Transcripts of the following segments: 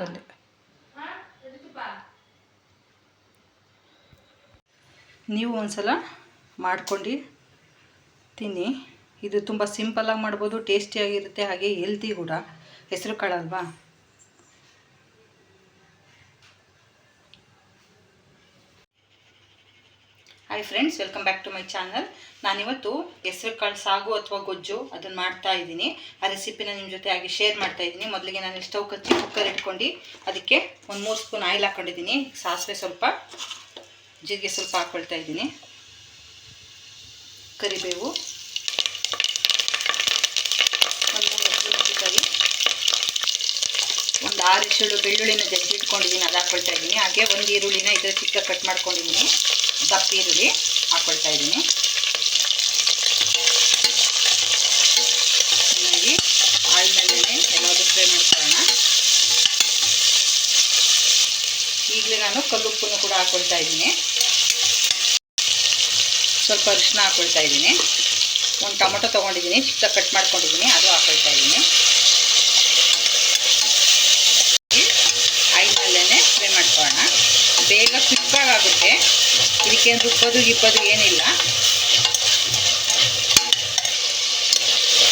ಹಾಕೊಂಡೆ. ನೀವು ಒಂದ್ಸಲ ಮಾಡ್ಕೊಂಡು ತಿನ್ನಿ. ಇದು ತುಂಬ ಸಿಂಪಲ್ಲಾಗಿ ಮಾಡ್ಬೋದು ಟೇಸ್ಟಿಯಾಗಿರುತ್ತೆ ಹಾಗೆ ಹೆಲ್ತಿ ಕೂಡ. ಹೆಸರು ಕಾಳಲ್ವಾ hi friends welcome back to my channel ನಾನಿವತ್ತು ಹೆಸರು ಕಾಳು ಸಾಗು ಅಥವಾ ಗೊಜ್ಜು ಅದನ್ನು ಮಾಡ್ತಾ ಇದ್ದೀನಿ. ಆ ರೆಸಿಪಿನ ನಿಮ್ಮ ಜೊತೆ ಆಗಿ ಶೇರ್ ಮಾಡ್ತಾ ಇದ್ದೀನಿ. ಮೊದಲಿಗೆ ನಾನು ಸ್ಟವ್ ಕಚ್ಚಿ ಕುಕ್ಕರ್ ಇಟ್ಕೊಂಡು ಅದಕ್ಕೆ ಒಂದು ಮೂರು ಸ್ಪೂನ್ ಆಯಿಲ್ ಹಾಕ್ಕೊಂಡಿದ್ದೀನಿ ಸಾಸಿವೆ ಸ್ವಲ್ಪ, ಜೀರಿಗೆ ಸ್ವಲ್ಪ ಹಾಕ್ಕೊಳ್ತಾ ಇದ್ದೀನಿ. ಕರಿಬೇವು. ಒಂದು ಆರು ಇಶಳು ಬೆಳ್ಳುಳ್ಳಿನ ಜಜ್ಜಿಟ್ಕೊಂಡಿದ್ದೀನಿ ಅದು ಹಾಕ್ಕೊಳ್ತಾ ಇದ್ದೀನಿ. ಹಾಗೆ ಒಂದು ಈರುಳ್ಳಿನ ಇದರ ಚಿಕ್ಕ ಕಟ್ ಮಾಡ್ಕೊಂಡಿದ್ದೀನಿ. ದಪ್ಪ ಈರುಳ್ಳಿ ಹಾಕ್ಕೊಳ್ತಾ ಇದ್ದೀನಿ. ಚೆನ್ನಾಗಿ ಆಯಿಲ್ನಲ್ಲೇ ಎಲ್ಲಾದರೂ ಫ್ರೈ ಮಾಡ್ಕೊಳ್ಳೋಣ. ಈಗಲೇ ನಾನು ಕಲ್ಲುಪ್ಪನ್ನು ಕೂಡ ಹಾಕ್ಕೊಳ್ತಾ ಇದ್ದೀನಿ. ಸ್ವಲ್ಪ ಅರಿಶಿನ ಹಾಕ್ಕೊಳ್ತಾ ಇದ್ದೀನಿ. ಒಂದು ಟೊಮೊಟೊ ತೊಗೊಂಡಿದ್ದೀನಿ, ಚಿಕ್ಕ ಕಟ್ ಮಾಡ್ಕೊಂಡಿದ್ದೀನಿ, ಅದು ಹಾಕ್ಕೊಳ್ತಾ ಇದ್ದೀನಿ ಆಯಿಲ್ನಲ್ಲೇ ಫ್ರೈ ಮಾಡ್ಕೊಳ್ಳೋಣ ಆಗುತ್ತೆ ಇದಕ್ಕೇನು ರುಬ್ಬೋದು ಗಿಬ್ಬೋದು ಏನಿಲ್ಲ.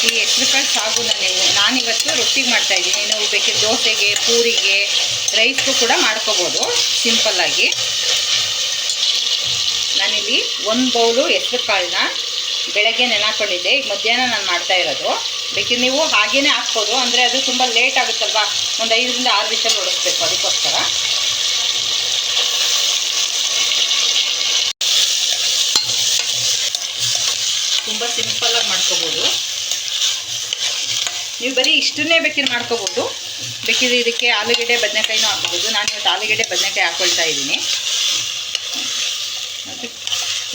ಈ ಹೆಸರು ಕಾಳು ನಾನು ನೀವು, ನಾನಿವತ್ತು ರೊಟ್ಟಿಗೆ ಮಾಡ್ತಾ ಇದ್ದೀನಿ. ನೀವು ಬೇಕಿದ್ರೆ ದೋಸೆಗೆ, ಪೂರಿಗೆ, ರೈಸ್ಗೂ ಕೂಡ ಮಾಡ್ಕೋಬೋದು ಸಿಂಪಲ್ಲಾಗಿ ನಾನಿಲ್ಲಿ ಒಂದು ಬೌಲು ಹೆಸರು ಕಾಳನ್ನ ಬೆಳಗ್ಗೆ ನೆನಾಕೊಂಡಿದ್ದೆ. ಈಗ ಮಧ್ಯಾಹ್ನ ನಾನು ಮಾಡ್ತಾ ಇರೋದು. ಬೇಕಿದ್ರೆ ನೀವು ಹಾಗೇನೆ ಹಾಕ್ಬೋದು. ಅಂದರೆ ಅದು ತುಂಬ ಲೇಟ್ ಆಗುತ್ತಲ್ವಾ? ಒಂದು ಐದರಿಂದ ಆರು ವಿಷಲ್ ಹೊಡಿಸ್ಬೇಕು ಅದಕ್ಕೋಸ್ಕರ. ಸಿಂಪಲ್ಲಾಗಿ ಮಾಡ್ಕೋಬೋದು. ನೀವು ಬರೀ ಇಷ್ಟನ್ನೇ ಬೇಕಿದ್ರೆ ಮಾಡ್ಕೋಬೋದು. ಬೇಕಿದ್ರೆ ಇದಕ್ಕೆ ಆಲೂಗಡ್ಡೆ, ಬದನೆಕಾಯಿನೂ ಹಾಕ್ಬೋದು. ನಾನು ಇವತ್ತು ಆಲೂಗೆಡ್ಡೆ, ಬದನೆಕಾಯಿ ಹಾಕ್ಕೊಳ್ತಾ ಇದ್ದೀನಿ.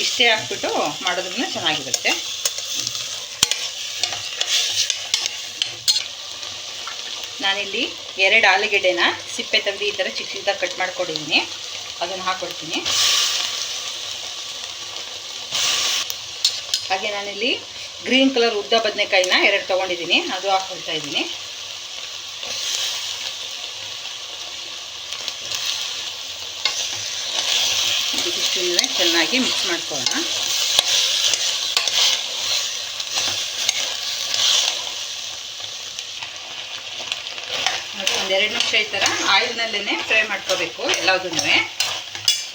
ಇಷ್ಟೇ ಹಾಕ್ಬಿಟ್ಟು ಮಾಡೋದ್ರೂ ಚೆನ್ನಾಗಿರುತ್ತೆ. ನಾನಿಲ್ಲಿ ಎರಡು ಆಲೂಗೆಡ್ಡೆನ ಸಿಪ್ಪೆ ತೆಗೆದು ಈ ಥರ ಚಿಕ್ಕ ಚಿಕ್ಕದಾಗಿ ಕಟ್ ಮಾಡ್ಕೊಂಡಿದ್ದೀನಿ. ಅದನ್ನು ಹಾಕ್ಕೊಡ್ತೀನಿ ಹಾಗೆ ನಾನಿಲ್ಲಿ ಗ್ರೀನ್ ಕಲರ್ ಉದ್ದ ಬದನೆಕಾಯಿನ ಎರಡು ತೊಗೊಂಡಿದ್ದೀನಿ, ಅದು ಹಾಕ್ಕೊಳ್ತಾ ಇದ್ದೀನಿ. ಚೆನ್ನಾಗಿ ಮಿಕ್ಸ್ ಮಾಡ್ಕೊಳ್ಳೋಣ. ಒಂದೆರಡು ನಿಮಿಷ ಈ ಥರ ಆಯಿಲ್ನಲ್ಲೇ ಫ್ರೈ ಮಾಡ್ಕೋಬೇಕು ಎಲ್ಲದನ್ನೂ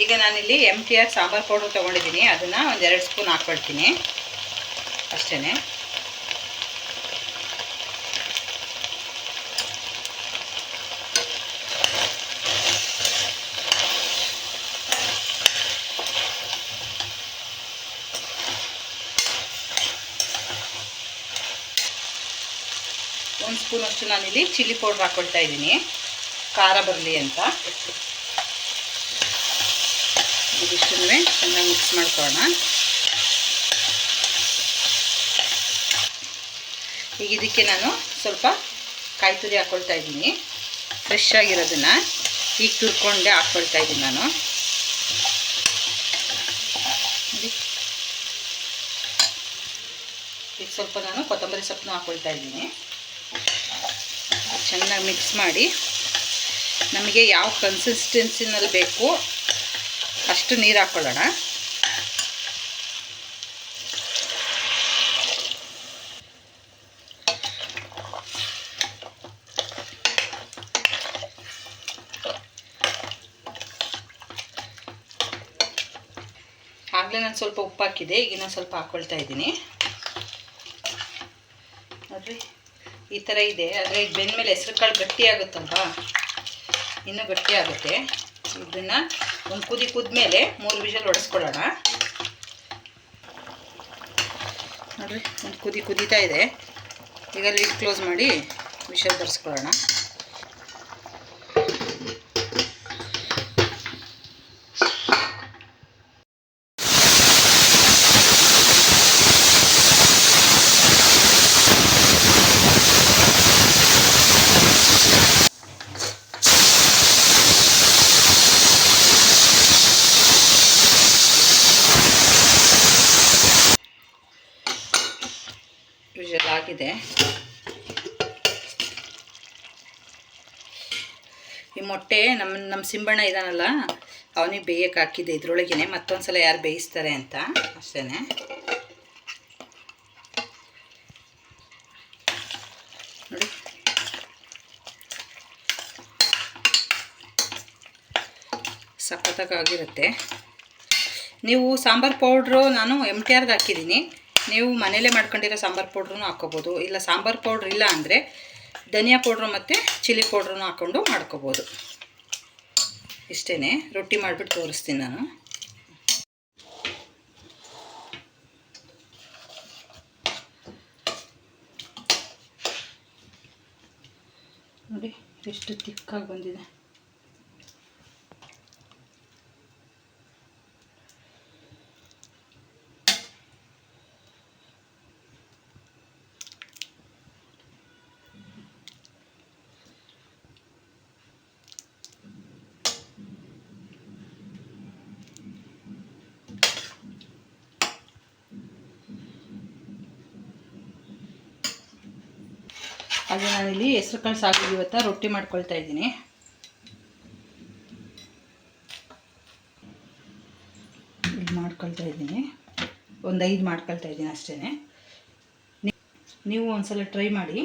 ಈಗ ನಾನಿಲ್ಲಿ M T R sambar powder ತೊಗೊಂಡಿದ್ದೀನಿ, ಅದನ್ನು ಒಂದೆರಡು ಸ್ಪೂನ್ ಹಾಕ್ಕೊಳ್ತೀನಿ. ಅಷ್ಟೇ ಒಂದು ಸ್ಪೂನಷ್ಟು ನಾನಿಲ್ಲಿ ಚಿಲ್ಲಿ ಪೌಡ್ರ್ ಹಾಕೊಳ್ತಾ ಇದ್ದೀನಿ ಖಾರ ಬರಲಿ ಅಂತ ಇದಿಷ್ಟನ್ನು ಚೆನ್ನಾಗಿ ಮಿಕ್ಸ್ ಮಾಡ್ಕೊಳ್ಳೋಣ ಈಗ ಇದಕ್ಕೆ ನಾನು ಸ್ವಲ್ಪ ಕಾಯಿ ತುರಿ ಹಾಕ್ಕೊಳ್ತಾ ಇದ್ದೀನಿ. ಫ್ರೆಶ್ ಆಗಿರೋದನ್ನು ಈಗ ತುರ್ಕೊಂಡೆ ಹಾಕ್ಕೊಳ್ತಾ ಇದ್ದೀನಿ ನಾನು. ಈಗ ಸ್ವಲ್ಪ ನಾನು ಕೊತ್ತಂಬರಿ ಸೊಪ್ಪನ್ನು ಹಾಕ್ಕೊಳ್ತಾ ಇದ್ದೀನಿ. ಚೆನ್ನಾಗಿ ಮಿಕ್ಸ್ ಮಾಡಿ. ನಮಗೆ ಯಾವ ಕನ್ಸಿಸ್ಟೆನ್ಸಿನಲ್ಲಿ ಬೇಕು ಅಷ್ಟು ನೀರು ಹಾಕ್ಕೊಳ್ಳೋಣ ಆಗಲೇ ನಾನು ಸ್ವಲ್ಪ ಉಪ್ಪು ಹಾಕಿದೆ ಈಗ ಇನ್ನೊಂದು ಸ್ವಲ್ಪ ಹಾಕ್ಕೊಳ್ತಾ ಇದ್ದೀನಿ. ನೋಡ್ರಿ, ಈ ಥರ ಇದೆ. ಆದರೆ ಇದು ಬೆಂದ ಮೇಲೆ ಹೆಸ್ರು ಕಾಳು ಗಟ್ಟಿ ಆಗುತ್ತಲ್ವಾ? ಇನ್ನೂ ಗಟ್ಟಿ ಆಗುತ್ತೆ. ಇದನ್ನು ಒಂದು ಕುದಿ ಕುದ್ಮೇಲೆ ಮೂರು ವಿಷಲ್ ಹೊಡೆಸ್ಕೊಳ್ಳೋಣ ನೋಡ್ರಿ, ಒಂದು ಕುದಿ ಕುದೀತಾ ಇದೆ. ಈಗ ಲೀಡ್ ಕ್ಲೋಸ್ ಮಾಡಿ ವಿಷಲ್ ಬರೆಸ್ಕೊಳ್ಳೋಣ ಆಗಿದೆ ಈ ಮೊಟ್ಟೆ ನಮ್ಮ ನಮ್ಮ ಸಿಂಬಣ್ಣ ಇದಾನಲ್ಲ, ಅವನಿಗೆ ಬೇಯಕ್ಕೆ ಹಾಕಿದ್ದೆ ಇದ್ರೊಳಗೇನೆ, ಮತ್ತೊಂದ್ಸಲ ಯಾರು ಬೇಯಿಸ್ತಾರೆ ಅಂತ ಅಷ್ಟೇ ನೋಡಿ. ಸಖತ್ತಾಗಿರುತ್ತೆ ನೀವು ಸಾಂಬಾರು ಪೌಡ್ರು ನಾನು ಎಂ ಟಿ ಆರ್ಗೆ ಹಾಕಿದ್ದೀನಿ. ನೀವು ಮನೇಲೇ ಮಾಡ್ಕೊಂಡಿರೋ ಸಾಂಬಾರು ಪೌಡ್ರೂ ಹಾಕ್ಕೋಬೋದು. ಇಲ್ಲ ಸಾಂಬಾರು ಪೌಡ್ರ್ ಇಲ್ಲ ಅಂದರೆ ಧನಿಯಾ ಪೌಡ್ರು ಮತ್ತು ಚಿಲ್ಲಿ ಪೌಡ್ರೂ ಹಾಕ್ಕೊಂಡು ಮಾಡ್ಕೋಬೋದು. ಇಷ್ಟೇ ರೊಟ್ಟಿ ಮಾಡಿಬಿಟ್ಟು ತೋರಿಸ್ತೀನಿ ನಾನು. ನೋಡಿ ಎಷ್ಟು ತಿಕ್ಕಾಗಿ ಬಂದಿದೆ. ಹಾಗೆ ನಾನಿಲ್ಲಿ ಹೆಸ್ರು ಕಾಳು ಸಾಕು ಇವತ್ತು ರೊಟ್ಟಿ ಮಾಡ್ಕೊಳ್ತಾ ಇದ್ದೀನಿ. ಇಲ್ಲಿ ಮಾಡ್ಕೊಳ್ತಾ ಇದ್ದೀನಿ. ಒಂದು ಐದು ಮಾಡ್ಕೊಳ್ತಾ ಇದ್ದೀನಿ ಅಷ್ಟೇ ನೀವು ಒಂದ್ಸಲ ಟ್ರೈ ಮಾಡಿ.